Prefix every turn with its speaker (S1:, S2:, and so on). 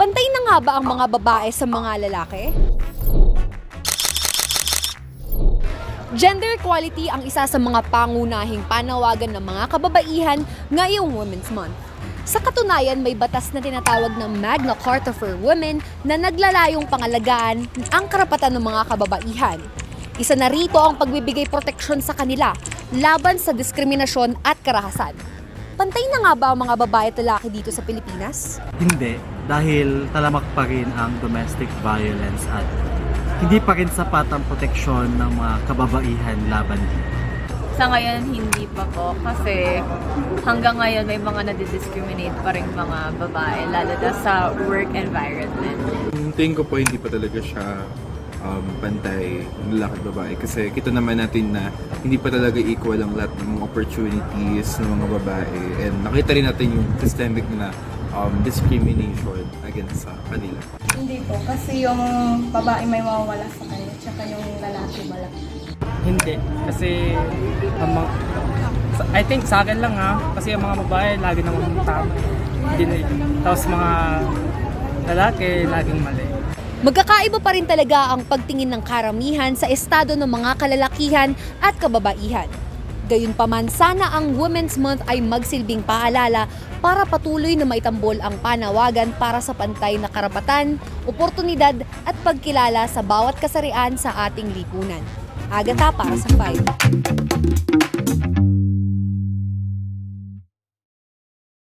S1: Pantay na nga ba ang mga babae sa mga lalaki? Gender equality ang isa sa mga pangunahing panawagan ng mga kababaihan ngayong Women's Month. Sa katunayan, may batas na tinatawag ng Magna Carta for Women na naglalayong pangalagaan ang karapatan ng mga kababaihan. Isa na rito ang pagbibigay proteksyon sa kanila laban sa diskriminasyon at karahasan. Pantay na nga ba ang mga babae at lalaki dito sa Pilipinas?
S2: Hindi, dahil talamak pa rin ang domestic violence at hindi pa rin sapat ang proteksyon ng mga kababaihan laban dito.
S3: Sa ngayon, hindi pa po. Kasi hanggang ngayon, may mga nadidiscriminate pa rin mga babae, lalo na sa work environment.
S4: Tingin ko po hindi pa talaga siya um, pantay ng lalaki at babae. Kasi kita naman natin na hindi pa talaga equal ang lahat ng mga opportunities ng mga babae. And nakita rin natin yung systemic na um, discrimination against sa kanila.
S5: Hindi po, kasi yung babae may mawawala sa kanya, tsaka yung lalaki wala.
S6: Hindi. Kasi, ang mga, I think sa akin lang ha, kasi ang mga babae lagi namang tama. Hindi na, tapos mga lalaki laging mali.
S1: Magkakaiba pa rin talaga ang pagtingin ng karamihan sa estado ng mga kalalakihan at kababaihan. Gayunpaman, sana ang Women's Month ay magsilbing paalala para patuloy na maitambol ang panawagan para sa pantay na karapatan, oportunidad at pagkilala sa bawat kasarian sa ating lipunan. Agata para sa 5.